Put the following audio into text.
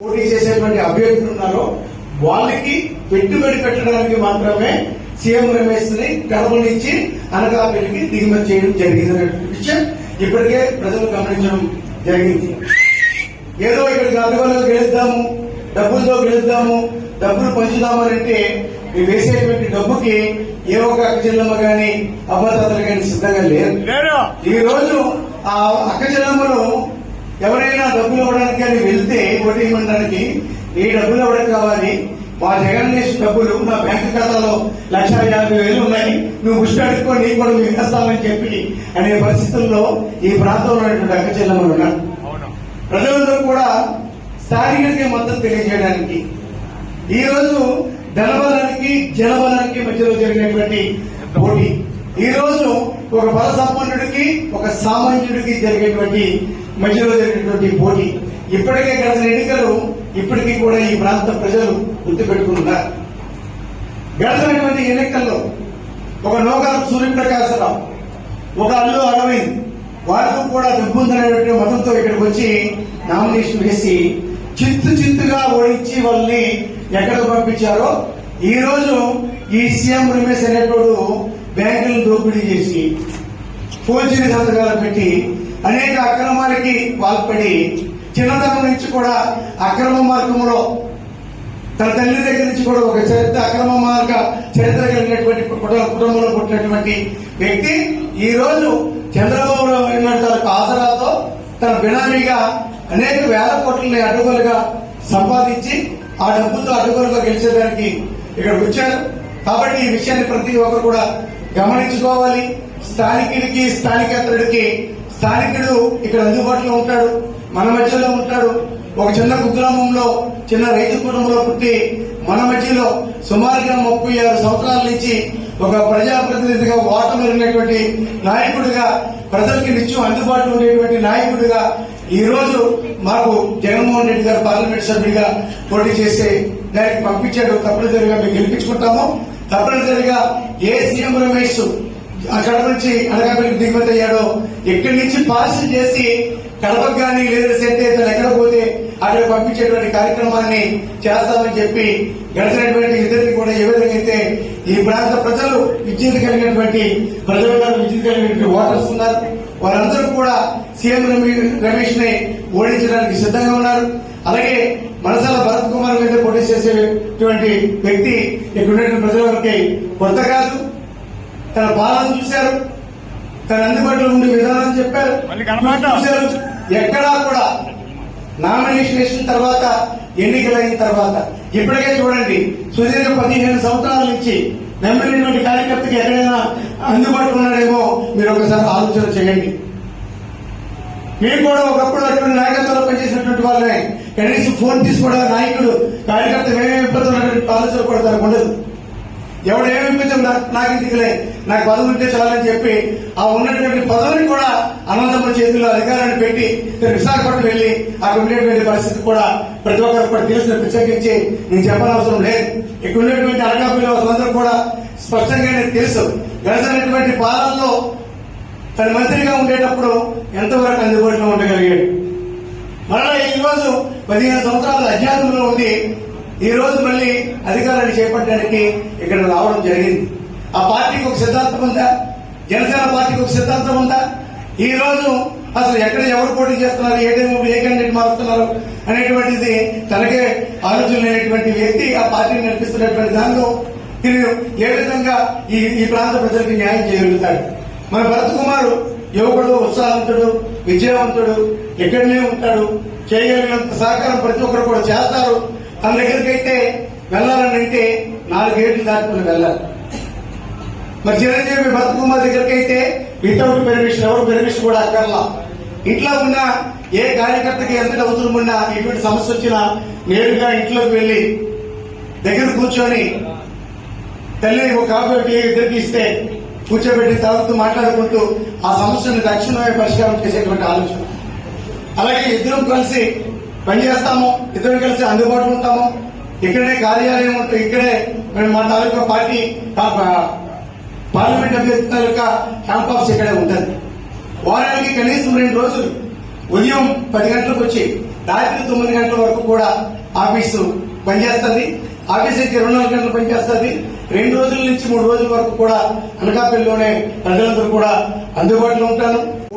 పోటీ చేసేటువంటి అభ్యర్థులు ఉన్నారో వాళ్ళకి పెట్టుబడి పెట్టడానికి మాత్రమే సీఎం రమేష్ని కడప నుంచి అనకాపల్లికి దిగుమతి చేయడం జరిగింది విషయం ఇప్పటికే ప్రజలు గమనించడం జరిగింది. ఏదో ఇక్కడ గర్భంలో గెలుద్దాము డబ్బులతో గెలుద్దాము డబ్బులు పంచుదామని అంటే ఈ వేసేటువంటి డబ్బుకి ఏ ఒక్క అక్క చెల్లెమ్మ గాని అవ్వతాతలు గాని సిద్ధంగా లేరు. ఈ రోజు ఆ అక్క చెల్లెమ్మలు ఎవరైనా డబ్బులు ఇవ్వడానికి అని వెళ్తే ఓటు ఇవ్వడానికి ఈ డబ్బులు ఇవ్వడానికి కావాలి? మా జగన్ డబ్బులు నా బ్యాంకు ఖాతాలో లక్ష యాభై వేలు ఉన్నాయి. నువ్వు ముష్టి అడుక్కో నీకు కూడా మేము ఇస్తామని చెప్పి అనే పరిస్థితుల్లో ఈ ప్రాంతంలో ఉన్నటువంటి అక్క చెల్లెమ్మలు ఉన్నారు. ప్రజలందరూ కూడా స్థానికులకి మద్దతు తెలియజేయడానికి ఈ రోజు ధనబలానికి జనబలానికి మధ్యలో జరిగినటువంటి పోటీ. ఈ రోజు ఒక బల ఒక సామాన్యుడికి జరిగేటువంటి మధ్యలో జరిగినటువంటి పోటీ. ఇప్పటికే గడిచిన ఎన్నికలు ఇప్పటికీ కూడా ఈ ప్రాంత ప్రజలు గుర్తుపెట్టుకుంటున్నారు. గడిచినటువంటి ఎన్నికల్లో ఒక నోకర సూర్యప్రకాశరావు ఒక అల్లు అరవింద్ వారికి కూడా డబ్బుందనేటువంటి మతంతో ఇక్కడికి వచ్చి నామినేషన్ వేసి చిత్తు చిత్తుగా ఓడించి వాళ్ళని ఎక్కడికి పంపించారో ఈ రోజు ఈ సీఎం రమేష్ అనేటోడు బ్యాంకులను దోపిడీ చేసి ఫోర్జరీ సంతకాలు పెట్టి అనేక అక్రమాలకి పాల్పడి చిన్నతనం నుంచి కూడా అక్రమ మార్గంలో తన తల్లి దగ్గర నుంచి కూడా ఒక చరిత్ర అక్రమ మార్గ చరిత్ర కలిగినటువంటి కుటుంబ- కుటుంబంలో పుట్టినటువంటి వ్యక్తి ఈ రోజు చంద్రబాబు నాయుడు తనకు ఆసరాతో తన బినామీగా అనేక వేల కోట్లని అడుగులుగా సంపాదించి ఆ డబ్బుతో అడుగులుగా గెలిచేదానికి ఇక్కడికి వచ్చారు. కాబట్టి ఈ విషయాన్ని ప్రతి ఒక్కరు కూడా గమనించుకోవాలి. స్థానికుడికి స్థానికేతరుడికి స్థానికుడు ఇక్కడ అందుబాటులో ఉంటాడు మన మధ్యలో ఉంటాడు. ఒక చిన్న కుగ్రామంలో చిన్న రైతు కుటుంబంలో పుట్టి మన మధ్యలో సుమారుగా ముప్పై ఆరు సంవత్సరాల నుంచి ఒక ప్రజాప్రతినిధిగా ఓటమి ఉన్నటువంటి నాయకుడిగా ప్రజలకి నిత్యం అందుబాటులో ఉండేటువంటి నాయకుడిగా ఈ రోజు మాకు జగన్మోహన్ రెడ్డి గారు పార్లమెంట్ సభ్యుడిగా పోటీ చేసి దానికి పంపించాడు తప్పనిసరిగా మేము గెలిపించుకుంటాము. తప్పనిసరిగా ఏ సీఎం రమేష్ అక్కడ నుంచి అనకాపల్లికి దిగుమతి అయ్యాడో ఇక్కడి నుంచి పార్సల్ చేసి కడపకు కానీ లేదా సెట్ అయితే ఎక్కడ పోతే అక్కడ పంపించేటువంటి కార్యక్రమాన్ని చేస్తామని చెప్పి గడిచినటువంటి ఇద్దరికి కూడా ఏ విధంగా అయితే ఈ ప్రాంత ప్రజలు విద్యుత్ కలిగినటువంటి ప్రజలు విద్యుత్ కలిగినటువంటి ఓటర్స్ ఉన్నారు. వారందరూ కూడా సీఎం రమేష్ని ఓడించడానికి సిద్ధంగా ఉన్నారు. అలాగే మనసాల భరత్ కుమార్ మీద పోటీ చేసేటువంటి వ్యక్తి ఇక్కడ ఉన్నటువంటి ప్రజలకి కొత్త కాదు. తన పాలన చూశారు. తన అందుబాటులో ఉండే విధానం చెప్పారు? చూశారు. ఎక్కడా కూడా నామినేషన్ వేసిన తర్వాత ఎన్నికలైన తర్వాత. ఇప్పటికే చూడండి సుదీర్ఘ పదిహేను సంవత్సరాల నుంచి నమ్మినటువంటి కార్యకర్తకి ఎక్కడైనా అందుబాటులో ఉన్నాడేమో మీరు ఒకసారి ఆలోచన చేయండి. మీరు కూడా ఒకప్పుడు అటువంటి నాయకత్వంలో పనిచేసినటువంటి వాళ్ళే కనీసం ఫోన్ తీసుకోవడం నాయకుడు కార్యకర్త ఏమేమి ఇబ్బంది ఉన్నటువంటి ఆలోచన కూడా తనకు ఉండదు. ఎవడు ఏమి ఇబ్బంది నాకు నాకు నాకు పదవి ఉంటే చాలని చెప్పి ఆ ఉన్నటువంటి పదవిని కూడా అనంతమ్మ చేతిలో అధికారాన్ని పెట్టి విశాఖపట్నం వెళ్ళి అక్కడ ఉండేటువంటి పరిస్థితి కూడా ప్రతి ఒక్కరు కూడా తెలిసిన ప్రత్యేకించి నేను చెప్పనవసరం లేదు. ఇక్కడ ఉండేటువంటి అనకాపల్లి వాళ్ళందరూ కూడా స్పష్టంగా నాకు తెలుసు. గడిచినటువంటి పాలనలో తన మంత్రిగా ఉండేటప్పుడు ఎంతవరకు అందుబాటులో ఉండగలిగాడు? మరలా ఈ రోజు పదిహేను సంవత్సరాల అధ్యాత్మంలో ఉంది. ఈ రోజు మళ్ళీ అధికారాన్ని చేపట్టడానికి ఇక్కడ రావడం జరిగింది. ఆ పార్టీకి ఒక సిద్ధాంతం ఉందా? జనసేన పార్టీకి ఒక సిద్ధాంతం ఉందా? ఈ రోజు అసలు ఎక్కడ ఎవరు పోటీ చేస్తున్నారు? ఏ టైం ఏ క్యాండిడేట్ మారుతున్నారు అనేటువంటిది తనకే ఆలోచన లేనటువంటి వ్యక్తి ఆ పార్టీని నడిపిస్తున్నటువంటి దానిలో తిరిగి ఏ విధంగా ఈ ఈ ప్రాంత ప్రజలకు న్యాయం చేయగలుగుతాడు? మన భరత్ కుమారు యువకుడు ఉత్సాహవంతుడు విజయవంతుడు ఎక్కడనే ఉంటాడు చేయగలిగినంత సహకారం ప్రతి ఒక్కరు కూడా చేస్తారు. తన దగ్గరికైతే వెళ్ళాలని అంటే నాలుగేళ్ళు దాటుకుని వెళ్ళాలి. మరి చిరంజీవి భరత్ కుమార్ దగ్గరికి అయితే వితౌట్ పెర్మిషన్ ఎవరు పెర్మిషన్ కూడా అక్కర్లా. ఇంట్లో ఉన్న ఏ కార్యకర్తకి ఎంత అవసరం ఉన్నా ఇటువంటి సమస్య వచ్చినా నేరుగా ఇంట్లోకి వెళ్ళి దగ్గర కూర్చొని తల్లి ఒక కాఫీ ఇద్దరికి ఇస్తే కూర్చోబెట్టి తర్వాత మాట్లాడుకుంటూ ఆ సమస్యను తక్షణమే పరిష్కారం చేసేటువంటి ఆలోచన. అలాగే ఇద్దరం కలిసి పనిచేస్తాము ఇద్దరం కలిసి అందుబాటులో ఉంటాము. ఇక్కడే కార్యాలయం ఉంటుంది ఇక్కడే మేము మా తాలూకా పార్టీ ఇంటర్నేషనల్ యొక్క క్యాంప్ ఆఫీస్ ఇక్కడే ఉంటుంది. వారానికి కనీసం రెండు రోజులు ఉదయం పది గంటలకు వచ్చి రాత్రి తొమ్మిది గంటల వరకు కూడా ఆఫీసు పనిచేస్తుంది. ఆఫీస్ అయితే ఇరవై నాలుగు గంటలు పనిచేస్తుంది. రెండు రోజుల నుంచి మూడు రోజుల వరకు కూడా అనకాపల్లిలోనే ప్రజలందరూ కూడా అందుబాటులో ఉంటాను